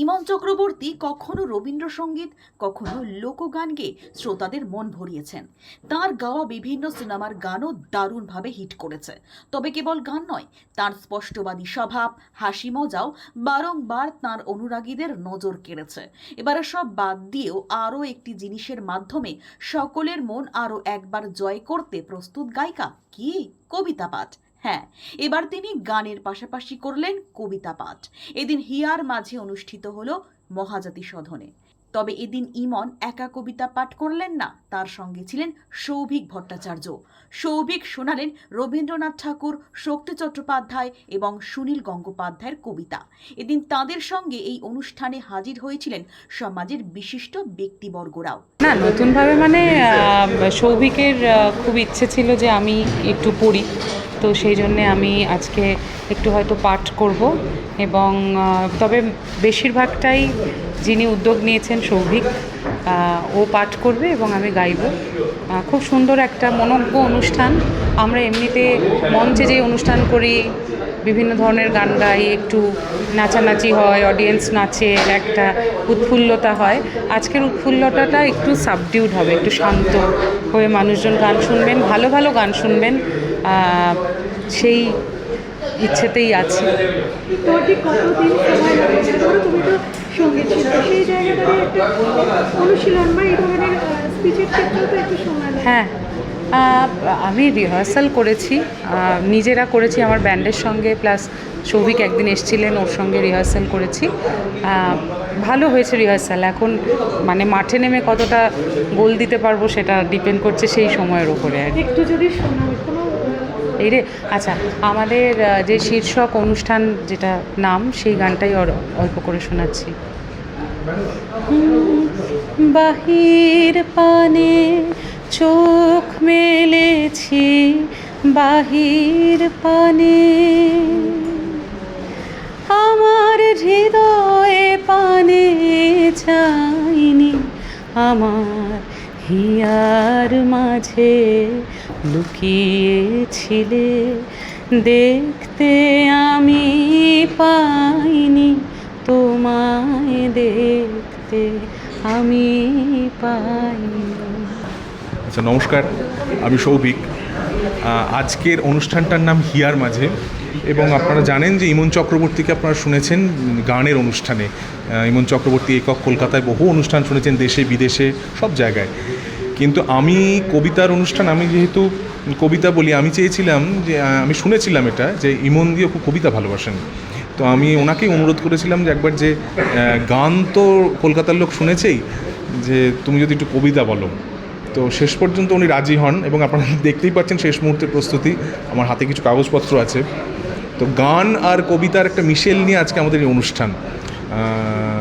ইমন চক্রবর্তী কখনো রবীন্দ্রসঙ্গীত, কখনো লোকগান গেয়ে শ্রোতাদের মন ভরিয়েছেন। তার গাওয়া বিভিন্ন সিনেমার গানও দারুণভাবে হিট করেছে। তবে কেবল গান নয়, তার স্পষ্টবাদী স্বভাব, হাসি মজাও বারংবার তার অনুরাগীদের নজর কেড়েছে। এবারে সব বাদ দিয়েও আরও একটি জিনিসের মাধ্যমে সকলের মন আরও একবার জয় করতে প্রস্তুত গায়িকা কি? কবিতা পাঠ। হ্যাঁ এবার তিনি গানের পাশাপাশি করলেন কবিতা পাঠ। এদিন হিয়ার মাঝে অনুষ্ঠিত হলো মহাজাতি সধনে তবে এদিন ইমন একা কবিতা পাঠ করলেন না, তার সঙ্গে ছিলেন সৌভিক ভট্টাচার্য। সৌভিক শোনালেন রবীন্দ্রনাথ ঠাকুর, শক্তি চট্টোপাধ্যায় এবং সুনীল গঙ্গোপাধ্যায়ের কবিতা। এদিন তাদের সঙ্গে এই অনুষ্ঠানে হাজির হয়েছিলেন সমাজের বিশিষ্ট ব্যক্তিবর্গরাও। না, নতুনভাবে মানে সৌভিকের খুব ইচ্ছে ছিল যে আমি একটু পড়ি। তো সেই জন্যে আমি আজকে একটু হয়তো পাঠ করব এবং তবে বেশিরভাগটাই যিনি উদ্যোগ নিয়েছেন সৌভিক ও পাঠ করবে এবং আমি গাইব। খুব সুন্দর একটা মনজ্ঞ অনুষ্ঠান। আমরা এমনিতে মঞ্চে যে অনুষ্ঠান করি, বিভিন্ন ধরনের গান গাই, একটু নাচানাচি হয় অডিয়েন্স নাচে, একটা উৎফুল্লতা হয়। আজকের উৎফুল্লতাটা একটু সাবডিউড হবে, একটু শান্ত হয়ে মানুষজন গান শুনবেন, ভালো ভালো গান শুনবেন। সেই ইচ্ছেতেই আছে। লাগে হ্যাঁ আমি রিহার্সাল করেছি নিজেরা করেছি আমার ব্যান্ডের সঙ্গে প্লাস সৌভিক একদিন এসছিলেন ওর সঙ্গে রিহার্সাল করেছি। ভালো হয়েছে রিহার্সাল এখন মানে মাঠে নেমে কতটা গোল দিতে পারব সেটা ডিপেন্ড করছে সেই সময়ের ওপরে আর কি। একটু যদি এই রে আচ্ছা আমাদের যে শীর্ষক অনুষ্ঠান যেটা নাম, সেই গানটাই অল্প করে শোনাচ্ছি। বাহির পানে চোখ মেলেছি, বাহির পানে। আমার হৃদয়ে পানে চাইনি, আমার হিয়ার মাঝে লুকিয়েছিলে। দেখতে আমি পাইনি, তোমায় দেখতে আমি পাইনি। আচ্ছা নমস্কার, আমি সৌভিক। আজকের অনুষ্ঠানটার নাম হিয়ার মাঝে। এবং আপনারা জানেন যে ইমন চক্রবর্তীকে আপনারা শুনেছেন গানের অনুষ্ঠানে। ইমন চক্রবর্তী একক কলকাতায় বহু অনুষ্ঠান শুনেছেন দেশে, বিদেশে, সব জায়গায়। কিন্তু আমি কবিতার অনুষ্ঠান, আমি যেহেতু কবিতা বলি, আমি চেয়েছিলাম যে আমি শুনেছিলাম এটা যে ইমন দিয়ে খুব কবিতা ভালোবাসেন। তো আমি ওনাকেই অনুরোধ করেছিলাম যে একবার যে গান তো কলকাতার লোক শুনেছেই, যে তুমি যদি একটু কবিতা বলো। তো শেষ পর্যন্ত উনি রাজি হন এবং আপনারা দেখতেই পাচ্ছেন শেষ মুহূর্তের প্রস্তুতি। আমার হাতে কিছু কাগজপত্র আছে। তো গান আর কবিতার একটা মিশেল নিয়ে আজকে আমাদের এই অনুষ্ঠান।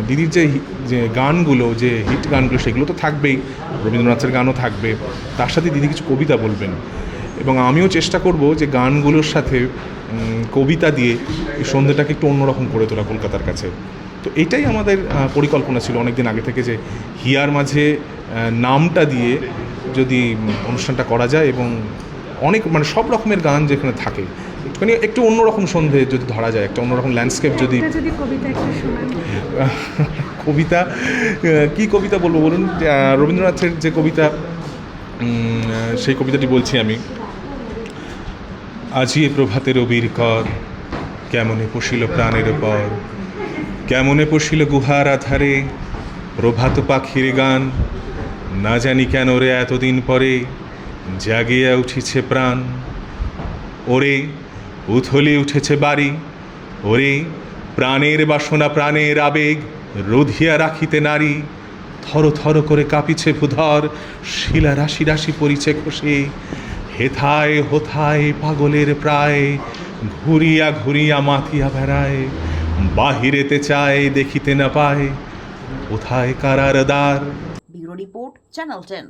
দিদির যে যে গানগুলো, যে হিট গানগুলো, সেগুলো তো থাকবেই, রবীন্দ্রনাথের গানও থাকবে। তার সাথে দিদি কিছু কবিতা বলবেন। এবং আমিও চেষ্টা করব যে গানগুলোর সাথে কবিতা দিয়ে এই সন্ধ্যেটাকে একটু অন্যরকম করে তোলা কলকাতার কাছে। তো এটাই আমাদের পরিকল্পনা ছিল অনেকদিন আগে থেকে যে হিয়ার মাঝে নামটা দিয়ে যদি অনুষ্ঠানটা করা যায় এবং অনেক মানে সব রকমের গান যেখানে থাকে। একটুখানি একটু অন্যরকম সন্ধে যদি ধরা যায় একটা অন্যরকম ল্যান্ডস্কেপ যদি কবিতা কি কবিতা বলব বলুন? রবীন্দ্রনাথের যে কবিতা সেই কবিতাটি বলছি আমি। আজি এ প্রভাতে রবির কর কেমনে পশিল প্রাণের পর কেমনে পশিল গুহার আধারে প্রভাত পাখির গান না জানি কেন রে এতদিন পরে জাগিয়া উঠিছে প্রাণ। ওরে উথলে উঠেছে বাড়ি। ওরে, প্রাণের বাসনা, প্রাণের আবেগ রোধিয়া রাখিতে নারী। থর থর করে কাঁপিছে ভূধর, শিলা রাশি রাশি পরিছে খসে। হেথায়, হোথায় পাগলের প্রায়, ঘুরিয়া ঘুরিয়া মাথিয়া বেড়ায়। বাহিরেতে চায়, দেখিতে না পায়। কোথায় কারার দ্বার? Bureau report, channel ten.